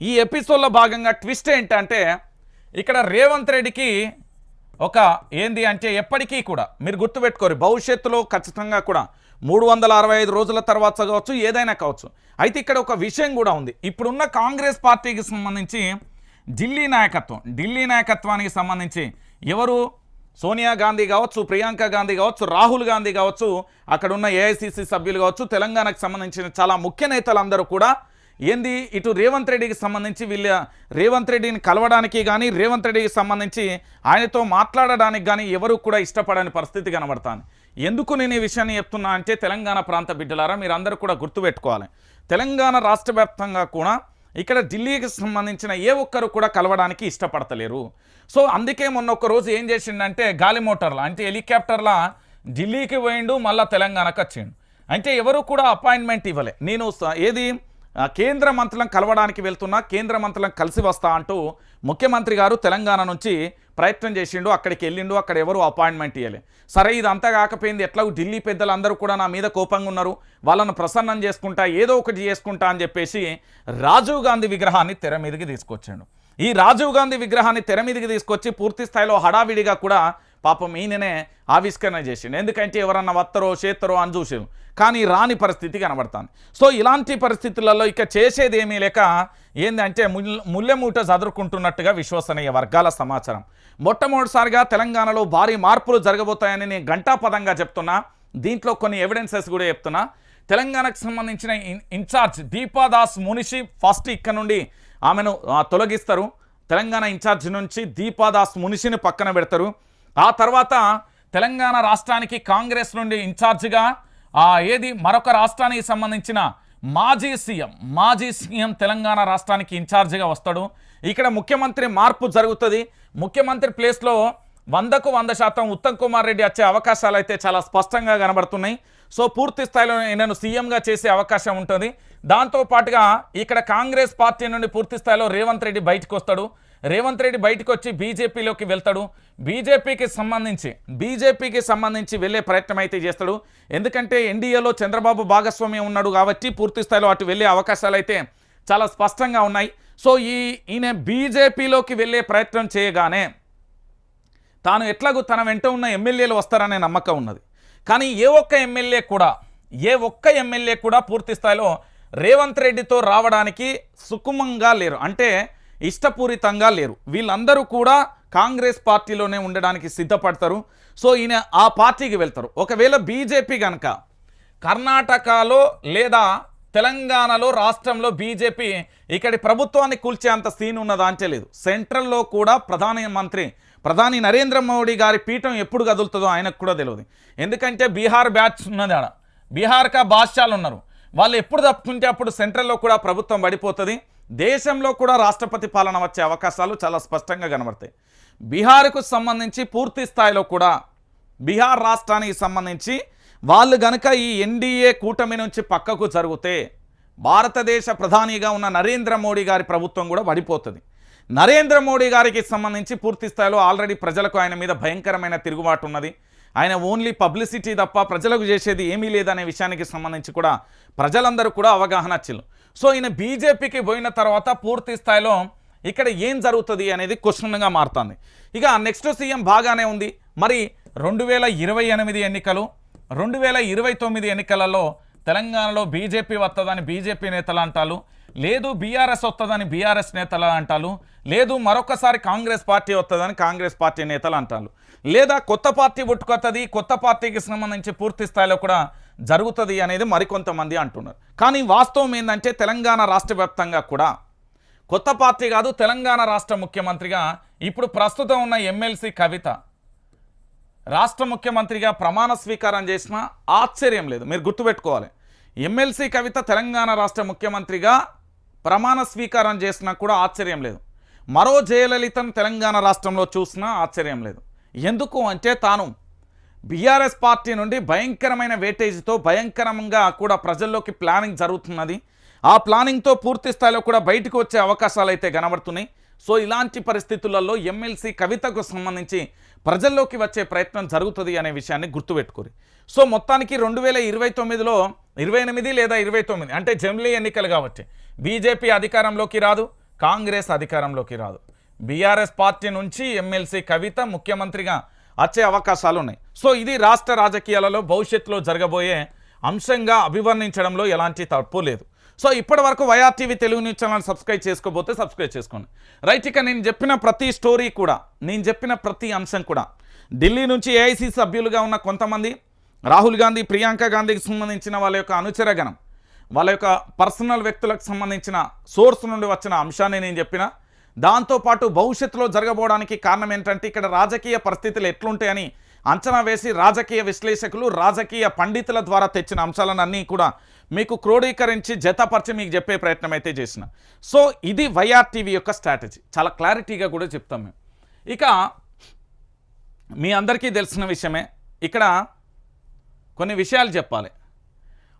ఈ ఎపిసోడ్లో భాగంగా ట్విస్ట్ ఏంటంటే ఇక్కడ రేవంత్ రెడ్డికి ఒక ఏంది అంటే ఎప్పటికీ కూడా మీరు గుర్తుపెట్టుకోరు భవిష్యత్తులో ఖచ్చితంగా కూడా మూడు వందల అరవై ఐదు రోజుల తర్వాత కావచ్చు ఏదైనా కావచ్చు. అయితే ఇక్కడ ఒక విషయం కూడా ఉంది. ఇప్పుడున్న కాంగ్రెస్ పార్టీకి సంబంధించి ఢిల్లీ నాయకత్వం ఢిల్లీ నాయకత్వానికి సంబంధించి ఎవరు? సోనియా గాంధీ కావచ్చు ప్రియాంక గాంధీ కావచ్చు రాహుల్ గాంధీ కావచ్చు అక్కడ ఉన్న ఏఐసిసి సభ్యులు కావచ్చు తెలంగాణకు సంబంధించిన చాలా ముఖ్య నేతలందరూ కూడా ఏంది? ఇటు రేవంత్ రెడ్డికి సంబంధించి వీళ్ళ రేవంత్ రెడ్డిని కలవడానికి కానీ రేవంత్ రెడ్డికి సంబంధించి ఆయనతో మాట్లాడడానికి కానీ ఎవరు కూడా ఇష్టపడని పరిస్థితి కనబడతాను ఎందుకు నేను ఈ విషయాన్ని చెప్తున్నా అంటే తెలంగాణ ప్రాంత బిడ్డలారా మీరు అందరూ కూడా గుర్తుపెట్టుకోవాలి. తెలంగాణ రాష్ట్ర వ్యాప్తంగా కూడా ఇక్కడ ఢిల్లీకి సంబంధించిన ఏ ఒక్కరు కూడా కలవడానికి ఇష్టపడతలేరు. సో అందుకే మొన్న ఒక రోజు ఏం చేసిండంటే గాలి మోటార్ల అంటే హెలికాప్టర్ల ఢిల్లీకి పోయిండు మళ్ళీ తెలంగాణకు వచ్చిండు. అంటే ఎవరు కూడా అపాయింట్మెంట్ ఇవ్వలే. నేను స- ఏది? కేంద్ర మంత్రులను కలవడానికి వెళ్తున్నా కేంద్ర మంత్రులను కలిసి వస్తా అంటూ ముఖ్యమంత్రి గారు తెలంగాణ నుంచి ప్రయత్నం చేసిండు అక్కడికి వెళ్ళిండు అక్కడ ఎవరు అపాయింట్మెంట్ ఇవ్వలే సరే ఇది అంతా కాకపోయింది ఎట్లాగూ ఢిల్లీ పెద్దలందరూ కూడా నా మీద కోపంగా ఉన్నారు వాళ్ళను ప్రసన్నం చేసుకుంటా ఏదో ఒకటి చేసుకుంటా అని చెప్పేసి రాజీవ్ గాంధీ విగ్రహాన్ని తెర మీదకి తీసుకొచ్చాడు. ఈ రాజీవ్ గాంధీ విగ్రహాన్ని తెర మీదకి తీసుకొచ్చి పూర్తి స్థాయిలో హడావిడిగా కూడా పాపం ఈయననే ఆవిష్కరణ చేసిండు. ఎందుకంటే ఎవరన్నా వత్తరో చేత్తరో అని చూసారు కానీ రాని పరిస్థితి కనబడతాను సో ఇలాంటి పరిస్థితులలో ఇక చేసేది ఏమీ లేక ఏంటంటే ముల్లెమూట చదురుకుంటున్నట్టుగా విశ్వసనీయ వర్గాల సమాచారం. మొట్టమొదటిసారిగా తెలంగాణలో భారీ మార్పులు జరగబోతాయని నేను ఘంటాపదంగా చెప్తున్నా. దీంట్లో కొన్ని ఎవిడెన్సెస్ కూడా చెప్తున్నా. తెలంగాణకు సంబంధించిన ఇన్ఛార్జ్ దీపాదాస్ మునిషి ఫస్ట్ ఇక్కడ నుండి ఆమెను తొలగిస్తారు. తెలంగాణ ఇన్ఛార్జ్ నుంచి దీపాదాస్ మునిషిని పక్కన పెడతారు. ఆ తర్వాత తెలంగాణ రాష్ట్రానికి కాంగ్రెస్ నుండి ఇన్ఛార్జిగా ఆ ఏది మరొక రాష్ట్రానికి సంబంధించిన మాజీ సీఎం మాజీ సీఎం తెలంగాణ రాష్ట్రానికి ఇన్ఛార్జిగా వస్తాడు. ఇక్కడ ముఖ్యమంత్రి మార్పు జరుగుతుంది. ముఖ్యమంత్రి ప్లేస్లో వందకు వంద శాతం ఉత్తమ్ కుమార్ రెడ్డి వచ్చే అవకాశాలు అయితే చాలా స్పష్టంగా కనబడుతున్నాయి. సో పూర్తి స్థాయిలో నేను సీఎంగా చేసే అవకాశం ఉంటుంది. దాంతో పాటుగా ఇక్కడ కాంగ్రెస్ పార్టీ నుండి పూర్తి స్థాయిలో రేవంత్ రెడ్డి బయటకు వస్తాడు. రేవంత్ రెడ్డి బయటకు వచ్చి బీజేపీలోకి వెళ్తాడు. బీజేపీకి సంబంధించి బీజేపీకి సంబంధించి వెళ్ళే ప్రయత్నం అయితే చేస్తాడు. ఎందుకంటే ఎన్డీఏలో చంద్రబాబు భాగస్వామ్యం ఉన్నాడు కాబట్టి పూర్తి స్థాయిలో అటు వెళ్ళే అవకాశాలు అయితే చాలా స్పష్టంగా ఉన్నాయి. సో ఈ ఈయన బీజేపీలోకి వెళ్ళే ప్రయత్నం చేయగానే తాను ఎట్లాగూ తన వెంట ఉన్న ఎమ్మెల్యేలు వస్తారనే నమ్మకం ఉన్నది. కానీ ఏ ఒక్క ఎమ్మెల్యే కూడా ఏ ఒక్క ఎమ్మెల్యే కూడా పూర్తి స్థాయిలో రేవంత్ రెడ్డితో రావడానికి సుకుమంగా లేరు. అంటే ఇష్టపూరితంగా లేరు. వీళ్ళందరూ కూడా కాంగ్రెస్ పార్టీలోనే ఉండడానికి సిద్ధపడతారు. సో ఈయన ఆ పార్టీకి వెళ్తారు. ఒకవేళ బీజేపీ కనుక కర్ణాటకలో లేదా తెలంగాణలో రాష్ట్రంలో బీజేపీ ఇక్కడి ప్రభుత్వాన్ని కూల్చేంత సీన్ ఉన్నదా అంటే లేదు. సెంట్రల్లో కూడా ప్రధానమంత్రి ప్రధాని నరేంద్ర మోడీ గారి పీఠం ఎప్పుడు కదులుతుందో ఆయనకు కూడా తెలియదు ఎందుకంటే బీహార్ బ్యాచ్ ఉన్నది ఆడ. బీహార్కా బాద్షాలు ఉన్నారు. వాళ్ళు ఎప్పుడు తప్పుకుంటే అప్పుడు సెంట్రల్లో కూడా ప్రభుత్వం పడిపోతుంది. దేశంలో కూడా రాష్ట్రపతి పాలన వచ్చే అవకాశాలు చాలా స్పష్టంగా కనబడతాయి. బీహార్కు సంబంధించి పూర్తి స్థాయిలో కూడా బీహార్ రాష్ట్రానికి సంబంధించి వాళ్ళు గనక ఈ ఎన్డీఏ కూటమి నుంచి పక్కకు జరిగితే భారతదేశ ప్రధానిగా ఉన్న నరేంద్ర మోడీ గారి ప్రభుత్వం కూడా పడిపోతుంది. నరేంద్ర మోడీ గారికి సంబంధించి పూర్తి స్థాయిలో ఆల్రెడీ ప్రజలకు ఆయన మీద భయంకరమైన తిరుగుబాటు ఉన్నది. ఆయన ఓన్లీ పబ్లిసిటీ తప్ప ప్రజలకు చేసేది ఏమీ లేదనే విషయానికి సంబంధించి కూడా ప్రజలందరూ కూడా అవగాహన చిల్లు. సో ఈయన బీజేపీకి పోయిన తర్వాత పూర్తి స్థాయిలో ఇక్కడ ఏం జరుగుతుంది అనేది క్వశ్చన్గా మారుతుంది. ఇక నెక్స్ట్ సీఎం బాగానే ఉంది. మరి రెండు వేల ఇరవై ఎనిమిది ఎన్నికలు రెండు వేల ఇరవై తొమ్మిది ఎన్నికలలో తెలంగాణలో బీజేపీ వస్తుందని బీజేపీ నేతలు అంటారు లేదు బీఆర్ఎస్ వస్తుందని బీఆర్ఎస్ నేతలు అంటారు లేదు మరొకసారి కాంగ్రెస్ పార్టీ వస్తుందని కాంగ్రెస్ పార్టీ నేతలు అంటారు లేదా కొత్త పార్టీ పుట్టుకొస్తుంది కొత్త పార్టీకి సంబంధించి పూర్తి స్థాయిలో కూడా జరుగుతుంది అనేది మరికొంతమంది అంటున్నారు. కానీ వాస్తవం ఏంటంటే తెలంగాణ రాష్ట్ర వ్యాప్తంగా కూడా కొత్త పార్టీ కాదు తెలంగాణ రాష్ట్ర ముఖ్యమంత్రిగా ఇప్పుడు ప్రస్తుతం ఉన్న ఎమ్మెల్సీ కవిత రాష్ట్ర ముఖ్యమంత్రిగా ప్రమాణ స్వీకారం చేసిన ఆశ్చర్యం లేదు. మీరు గుర్తుపెట్టుకోవాలి. ఎమ్మెల్సీ కవిత తెలంగాణ రాష్ట్ర ముఖ్యమంత్రిగా ప్రమాణ స్వీకారం చేసినా కూడా ఆశ్చర్యం లేదు. మరో జయలలితను తెలంగాణ రాష్ట్రంలో చూసినా ఆశ్చర్యం లేదు. ఎందుకు అంటే తాను బీఆర్ఎస్ పార్టీ నుండి భయంకరమైన వేటేజ్తో భయంకరంగా కూడా ప్రజల్లోకి ప్లానింగ్ జరుగుతున్నది. ఆ ప్లానింగ్తో పూర్తి స్థాయిలో కూడా బయటకు వచ్చే అవకాశాలు అయితే కనబడుతున్నాయి. సో ఇలాంటి పరిస్థితులలో ఎమ్మెల్సీ కవితకు సంబంధించి ప్రజల్లోకి వచ్చే ప్రయత్నం జరుగుతుంది అనే విషయాన్ని గుర్తుపెట్టుకోరు. సో మొత్తానికి రెండు వేల ఇరవై తొమ్మిదిలో ఇరవై ఎనిమిది లేదా ఇరవై తొమ్మిది అంటే జమిలీ ఎన్నికలు కాబట్టి బీజేపీ అధికారంలోకి రాదు కాంగ్రెస్ అధికారంలోకి రాదు. బీఆర్ఎస్ పార్టీ నుంచి ఎమ్మెల్సీ కవిత ముఖ్యమంత్రిగా వచ్చే అవకాశాలు ఉన్నాయి సో ఇది రాష్ట్ర రాజకీయాలలో భవిష్యత్తులో జరగబోయే అంశంగా అభివర్ణించడంలో ఎలాంటి తప్పు లేదు. సో ఇప్పటి వరకు YRTV Telugu news channel subscribe చేసుకోబోతే subscribe చేసుకోండి. రైట్ ఇక నేను చెప్పిన ప్రతి స్టోరీ కూడా నేను చెప్పిన ప్రతి అంశం కూడా ఢిల్లీ నుంచి ఏఐసీ సభ్యులుగా ఉన్న కొంతమంది రాహుల్ గాంధీ ప్రియాంక గాంధీకి సంబంధించిన వాళ్ళ యొక్క అనుచరగణం వాళ్ళ యొక్క పర్సనల్ వ్యక్తులకు సంబంధించిన సోర్స్ నుండి వచ్చిన అంశాన్ని నేను చెప్పిన. దాంతోపాటు భవిష్యత్తులో జరగబోవడానికి కారణం ఏంటంటే ఇక్కడ రాజకీయ పరిస్థితులు ఎట్లుంటాయని అంచనా వేసి రాజకీయ విశ్లేషకులు రాజకీయ పండితుల ద్వారా తెచ్చిన అంశాలను అన్నీ కూడా మీకు క్రోడీకరించి జతపరిచి మీకు చెప్పే ప్రయత్నం అయితే చేసిన. సో ఇది వైఆర్ టీవీ యొక్క స్ట్రాటజీ. చాలా క్లారిటీగా కూడా చెప్తాం మేము. ఇక మీ అందరికీ తెలిసిన విషయమే. ఇక్కడ కొన్ని విషయాలు చెప్పాలి.